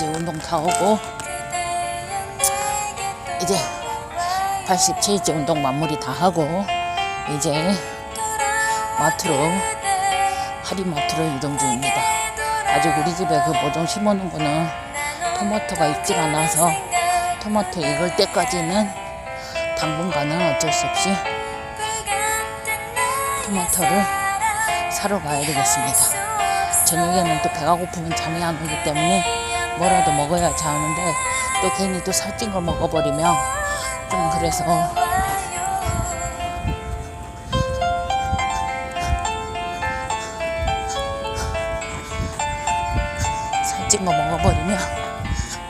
이제 운동 다 하고 이제 87째 운동 마무리 다 하고 이제 마트로 하리마트로 이동 중입니다. 아직 우리 집에 그 모종 심어놓은 거는 토마토가 익질 않아서 토마토 익을 때까지는 당분간은 어쩔 수 없이 토마토를 사러 가야 되겠습니다. 저녁에는 또 배가 고프면 잠이 안 오기 때문에 뭐라도 먹어야지 하는데 또 괜히 또 살찐 걸 먹어버리면 좀 그래서 살찐 거 먹어버리면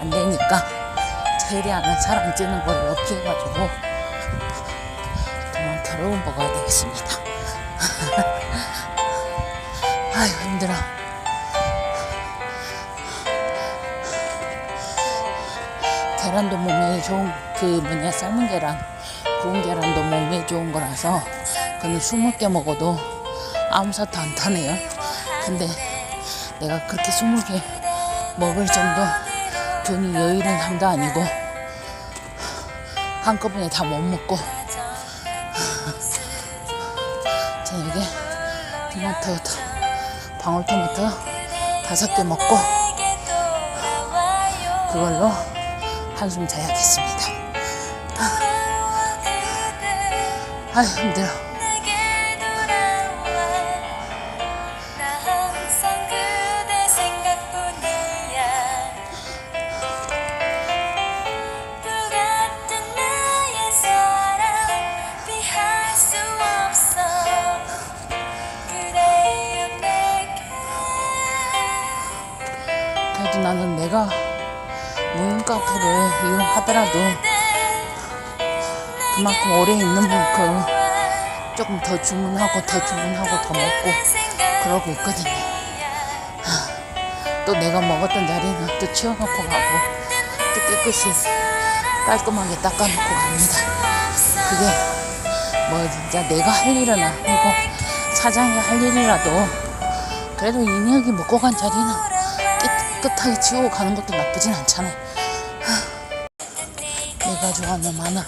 안 되니까 최대한은 살안 찌는 걸 이렇게 해가지고 토마토를 먹어야 되겠습니다. 아유 힘들어. 계란도 몸에 좋은 그 뭐냐 삶은 계란 구운 계란도 몸에 좋은 거라서 그는 20개 먹어도 아무 사도 안 타네요. 근데 내가 그렇게 20개 먹을 정도 돈이 여유 있는 삶도 아니고 한꺼번에 다 못 먹고 저녁에 토마토 방울토마토 다섯 개 먹고 그걸로 한숨 자야겠습니다. 아 힘들어. 나는 내가 무인 카페를 이용하더라도 그만큼 오래 있는 만큼 조금 더 주문하고 더 주문하고 더 먹고 그러고 있거든요. 또 내가 먹었던 자리는 또 치워놓고 가고 또 깨끗이 깔끔하게 닦아놓고 갑니다. 그게 뭐 진짜 내가 할 일은 아니고 사장이 할 일이라도 그래도 인혁이 먹고 간 자리는 깨끗하게 치우고 가는 것도 나쁘진 않잖아요. 내가 좋아하는 만화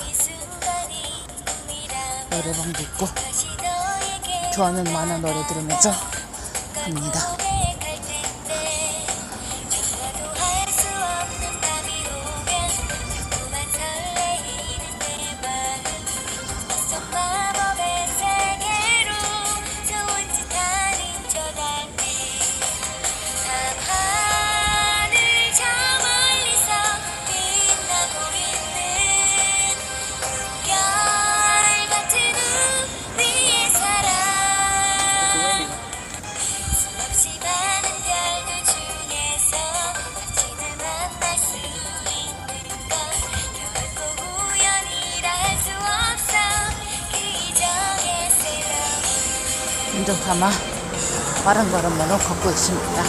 노래방도 있고 좋아하는 만화 노래 들으면서 갑니다. 운전 삼아 빠른 걸음으로 걷고 있습니다.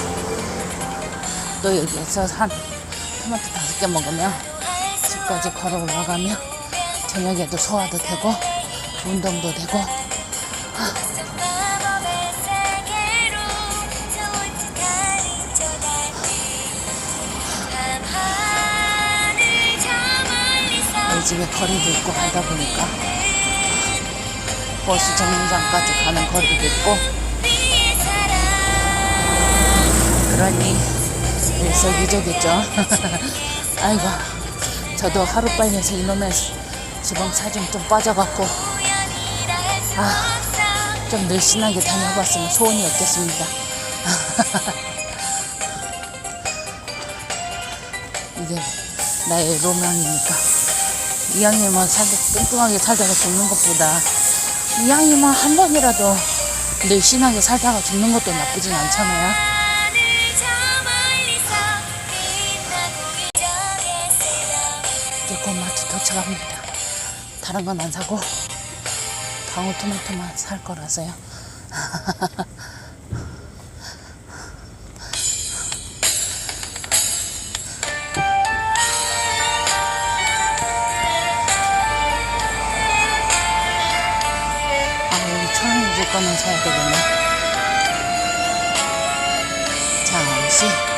또 여기에서 한 토마토 다섯 개 먹으면 집까지 걸어 올라가면 저녁에도 소화도 되고 운동도 되고 우리 집에 거리도 있고 하다 보니까 버스 정류장까지 가는 거리도 있고 그러니 일석이조겠죠. 아이고 저도 하루빨리 해서 이놈의 지방 사진 좀 빠져갖고 아. 좀 늘씬하게 다녀봤으면 소원이 없겠습니다. 이게 나의 로망이니까. 이왕이면 살다, 뚱뚱하게 살다가 죽는 것보다 이왕이면 한 번이라도 늘씬하게 살다가 죽는 것도 나쁘진 않잖아요. 이제 곧 마트 도착합니다. 다른 건 안 사고 방울토마토만 살 거라서요. 거는 사야 되겠네. 잠시